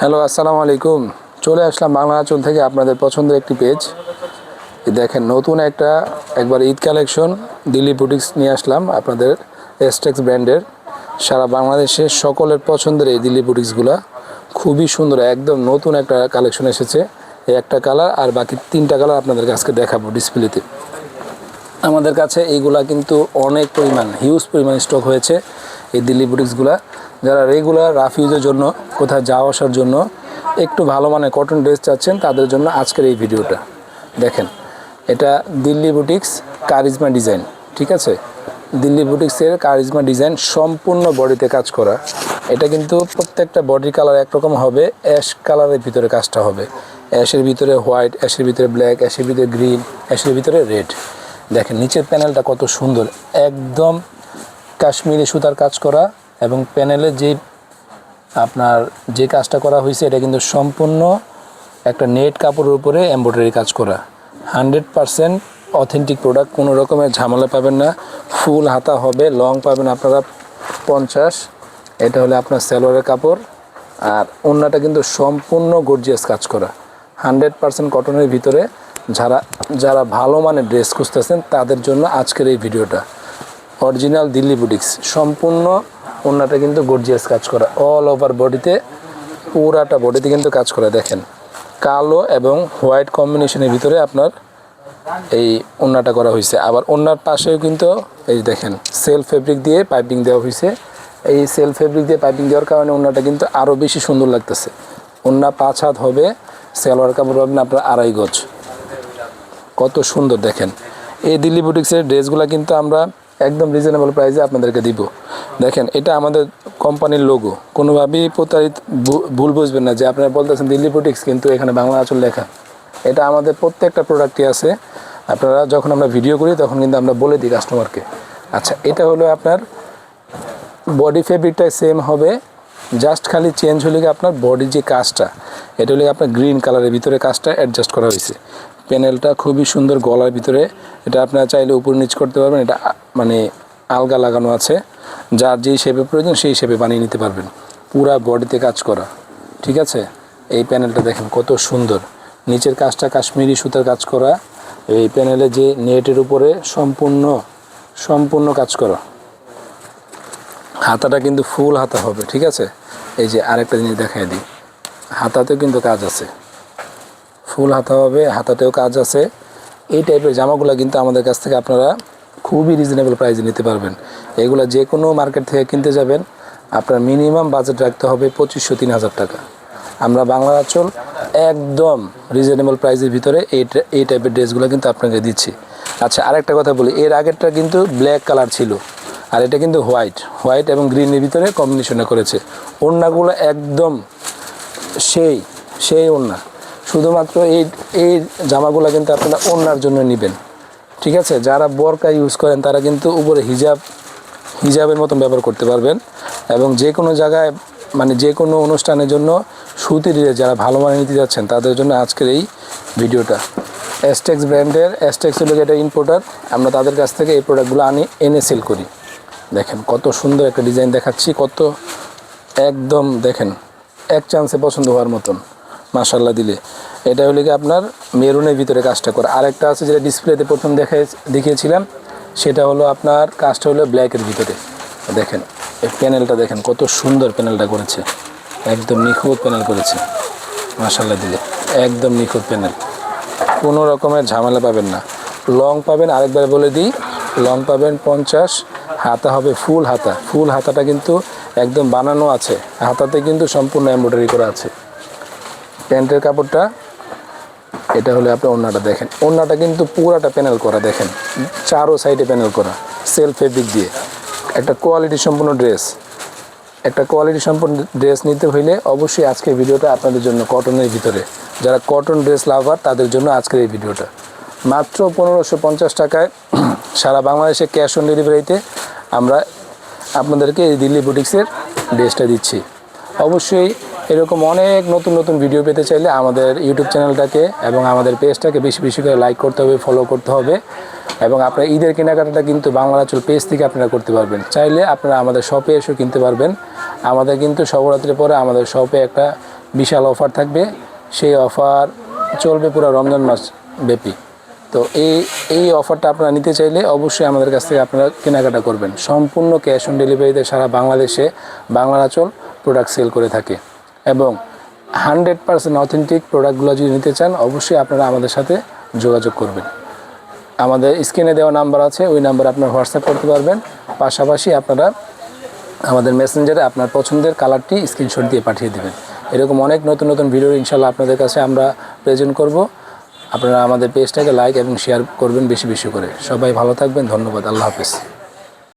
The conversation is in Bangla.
হ্যালো আসসালামু আলাইকুম। চলে আসলাম বাংলা আঁচল থেকে আপনাদের পছন্দের একটি পেজ দেখেন, নতুন একটা একবার ঈদ কালেকশন দিল্লি বুটিক্স নিয়ে আসলাম আপনাদের এসটেক্স ব্র্যান্ডের সারা বাংলাদেশের সকলের পছন্দের এই দিল্লি বুটিক্সগুলো খুবই সুন্দর, একদম নতুন একটা কালেকশন এসেছে। এই একটা কালার আর বাকি তিনটা কালার আপনাদের কাছকে দেখাবো ডিসপ্লেতে আমাদের কাছে এইগুলা কিন্তু অনেক পরিমাণ হিউজ পরিমাণ স্টক হয়েছে এই দিল্লি বুটিক্সগুলা যারা রেগুলার রাফিউজের জন্য কোথাও যাওয়া আসার জন্য, একটু ভালো মানে কটন ড্রেস চাচ্ছেন, তাদের জন্য আজকের এই ভিডিওটা। দেখেন, এটা দিল্লি বুটিক্স কারিজমা ডিজাইন ঠিক আছে? দিল্লি বুটিক্সের কারিজমা ডিজাইন সম্পূর্ণ বডিতে কাজ করা। এটা কিন্তু প্রত্যেকটা বডি কালার একরকম হবে অ্যাশ কালারের ভিতরে কাজটা হবে। অ্যাশের ভিতরে হোয়াইট অ্যাশের ভিতরে ব্ল্যাক অ্যাশের ভিতরে গ্রিন অ্যাশের ভিতরে রেড দেখেন, নিচের প্যানেলটা কত সুন্দর, একদম কাশ্মীরি সুতার কাজ করা। এবং প্যানেলে যে আপনার যে কাজটা করা হয়েছে, এটা কিন্তু সম্পূর্ণ একটা নেট কাপড়ের উপরে এমব্রয়ডারি কাজ করা। হান্ড্রেড পারসেন্ট অথেন্টিক প্রোডাক্ট, কোনো রকমের ঝামেলা পাবেন না। ফুল হাতা হবে, লং পাবেন আপনারা পঞ্চাশ। এটা হলে আপনার স্যালোয়ারের কাপড়। আর অন্যটা কিন্তু সম্পূর্ণ গর্জিয়াস কাজ করা। হান্ড্রেড পারসেন্ট কটনের ভিতরে যারা যারা ভালো মানের ড্রেস খুঁজতেছেন, তাদের জন্য আজকের এই ভিডিওটা। অরিজিনাল দিল্লি বুটিক্স সম্পূর্ণ ওনাটা কিন্তু গর্জিয়াস কাজ করা। অল ওভার বডিতে পুরাটা বডিতে কিন্তু কাজ করা, দেখেন। কালো এবং হোয়াইট কম্বিনেশনের ভিতরে আপনার এই ওন্নাটা করা হয়েছে। আবার ওন্নার পাশেও কিন্তু এই দেখেন সেল ফেব্রিক দিয়ে পাইপিং দেওয়া হয়েছে। এই সেল ফেব্রিক দিয়ে পাইপিং দেওয়ার কারণে ওন্নাটা কিন্তু আরও বেশি সুন্দর লাগতেছে। ওন্না পাঁচ হাত হবে, সেলোয়ার কাপড় পাবেন আপনার আড়াই গজ। কত সুন্দর দেখেন। এই দিল্লি বুটিক্সের ড্রেসগুলো কিন্তু আমরা একদম রিজনেবল প্রাইসে আপনাদেরকে দিব। দেখেন, এটা আমাদের কোম্পানির লোগো কোনোভাবেই প্রতারিত ভুল বুঝবেন না যে আপনারা বলতেছেন দিল্লি বুটিক্স কিন্তু এখানে বাংলা আঁচল লেখা। এটা আমাদের প্রত্যেকটা প্রোডাক্টই আছে। আপনারা যখন আমরা ভিডিও করি, তখন কিন্তু আমরা বলে দিই কাস্টমারকে আচ্ছা এটা হলো আপনার বডি ফেব্রিকটা সেম হবে। জাস্ট খালি চেঞ্জ হলে আপনার বডির যে কাজটা, এটা হলে আপনার গ্রিন কালারের ভিতরে কাজটা অ্যাডজাস্ট করা হয়েছে। প্যানেলটা খুবই সুন্দর গলার ভিতরে, এটা আপনারা চাইলে উপর নিচ করতে পারবেন, এটা মানে আলগা লাগানো আছে। যার যেই শেপে প্রয়োজন, সেই শেপে বানিয়ে নিতে পারবেন। পুরা বডিতে কাজ করা, ঠিক আছে? এই প্যানেলটা দেখেন কত সুন্দর। নিচের কাজটা কাশ্মীরি সুতার কাজ করা, এই প্যানেলে যে নেটের উপরে সম্পূর্ণ সম্পূর্ণ কাজ করা। হাতাটা কিন্তু ফুল হাতা হবে, ঠিক আছে? এই যে আরেকটা জিনিস দেখাই দিই। হাতাতেও কিন্তু কাজ আছে। ফুল হাতা হবে, হাতাতেও কাজ আছে। এই টাইপের জামাগুলো কিন্তু আমাদের কাছ থেকে আপনারা খুবই রিজনেবল প্রাইসে নিতে পারবেন। এগুলো যে কোনো মার্কেট থেকে কিনতে যাবেন, আপনার মিনিমাম বাজেট রাখতে হবে পঁচিশশো তিন হাজার টাকা। আমরা বাংলা আঁচল একদম রিজনেবল প্রাইসের ভিতরে এই এই টাইপের ড্রেসগুলো কিন্তু আপনাকে দিচ্ছি। আচ্ছা আরেকটা কথা বলি, এর আগেরটা কিন্তু ব্ল্যাক কালার ছিল। আর এটা কিন্তু হোয়াইট। হোয়াইট এবং গ্রিনের ভিতরে কম্বিনেশনে করেছে। ওড়নাগুলো একদম সেই সেই ওড়না। শুধুমাত্র এই এই জামাগুলো কিন্তু আপনারা ওড়নার জন্য নেবেন। ঠিক আছে? যারা বরকা ইউজ করেন, তারা কিন্তু উপরে হিজাব, হিজাবের মতন ব্যবহার করতে পারবেন এবং যে কোনো জায়গায় মানে যে কোনো অনুষ্ঠানের জন্য সুতির যারা ভালো মানে নিতে যাচ্ছেন, তাদের জন্য আজকের এই ভিডিওটা। এসটেক্স ব্র্যান্ডের অ্যাস্টেক্স হলো যেটা ইম্পোর্টার আমরা তাদের কাছ থেকে এই প্রোডাক্টগুলো আনি, এনে সেল করি। দেখেন, কত সুন্দর একটা ডিজাইন দেখাচ্ছি, কত একদম দেখেন, এক চান্সে পছন্দ হওয়ার মতন মাশাল্লাহ দিলে। এটা হলে কি আপনার মেরুনের ভিতরে কাজটা করে। আরেকটা আছে যেটা ডিসপ্লেতে প্রথম দেখে দেখিয়েছিলাম, সেটা হলো আপনার কাজটা হলো ব্ল্যাকের ভিতরে। দেখেন, এই প্যানেলটা দেখেন, কত সুন্দর প্যানেলটা করেছে। একদম নিখুঁত প্যানেল করেছে মাশাল্লাহ দিলে। একদম নিখুঁত প্যানেল কোনো রকমের ঝামেলা পাবেন না। লং পাবেন, আরেকবার বলে দিই লং পাবেন পঞ্চাশ হাতা হবে ফুল হাতা। ফুল হাতাটা কিন্তু একদম বানানো আছে। হাতাতে কিন্তু সম্পূর্ণ এমব্রয়ডারি করা আছে। প্যান্টের কাপড়টা, এটা হলে আপনি ওড়নাটা দেখেন। ওড়নাটা কিন্তু পুরাটা প্যানেল করা, দেখেন। চারো সাইডে প্যানেল করা সেল ফেব্রিক দিয়ে। একটা কোয়ালিটি সম্পূর্ণ ড্রেস একটা কোয়ালিটি সম্পূর্ণ ড্রেস নিতে হইলে অবশ্যই আজকের ভিডিওটা আপনাদের জন্য কটনের ভিতরে। যারা কটন ড্রেস লাভার তাদের জন্য আজকের এই ভিডিওটা। মাত্র পনেরোশো পঞ্চাশ টাকায় সারা বাংলাদেশে ক্যাশ অন ডেলিভারিতে আমরা আপনাদেরকে এই দিল্লি বুটিক্সের ড্রেসটা দিচ্ছি। অবশ্যই এরকম অনেক নতুন নতুন ভিডিও পেতে চাইলে আমাদের ইউটিউব চ্যানেলটাকে এবং আমাদের পেজটাকে বেশি বেশি করে লাইক করতে হবে ফলো করতে হবে এবং আপনার ঈদের কেনাকাটাটা কিন্তু বাংলা আঁচল পেজ থেকে আপনারা করতে পারবেন। চাইলে আপনারা আমাদের শপে এসেও কিনতে পারবেন। আমাদের কিন্তু সবরাত্রির পরে আমাদের শপে একটা বিশাল অফার থাকবে। সেই অফার চলবে পুরো রমজান মাস ব্যাপী। তো এই এই অফারটা আপনারা নিতে চাইলে অবশ্যই আমাদের কাছ থেকে আপনারা কেনাকাটা করবেন। সম্পূর্ণ ক্যাশ অন ডেলিভারিতে সারা বাংলাদেশে বাংলা আঁচল প্রোডাক্ট সেল করে থাকে। এবং হান্ড্রেড পার্সেন্ট অথেন্টিক প্রোডাক্টগুলো যদি নিতে চান, অবশ্যই আপনারা আমাদের সাথে যোগাযোগ করবেন। আমাদের স্ক্রিনে দেওয়া নাম্বার আছে, ওই নাম্বারে আপনারা হোয়াটসঅ্যাপ করতে পারবেন। পাশাপাশি আপনারা আমাদের মেসেঞ্জারে আপনার পছন্দের কালারটি স্ক্রিনশট দিয়ে পাঠিয়ে দেবেন। এরকম অনেক নতুন নতুন ভিডিও ইনশাল্লাহ আপনাদের কাছে আমরা প্রেজেন্ট করব। আপনারা আমাদের পেজটাকে লাইক এবং শেয়ার করবেন বেশি বেশি করে। সবাই ভালো থাকবেন, ধন্যবাদ, আল্লাহ হাফিজ।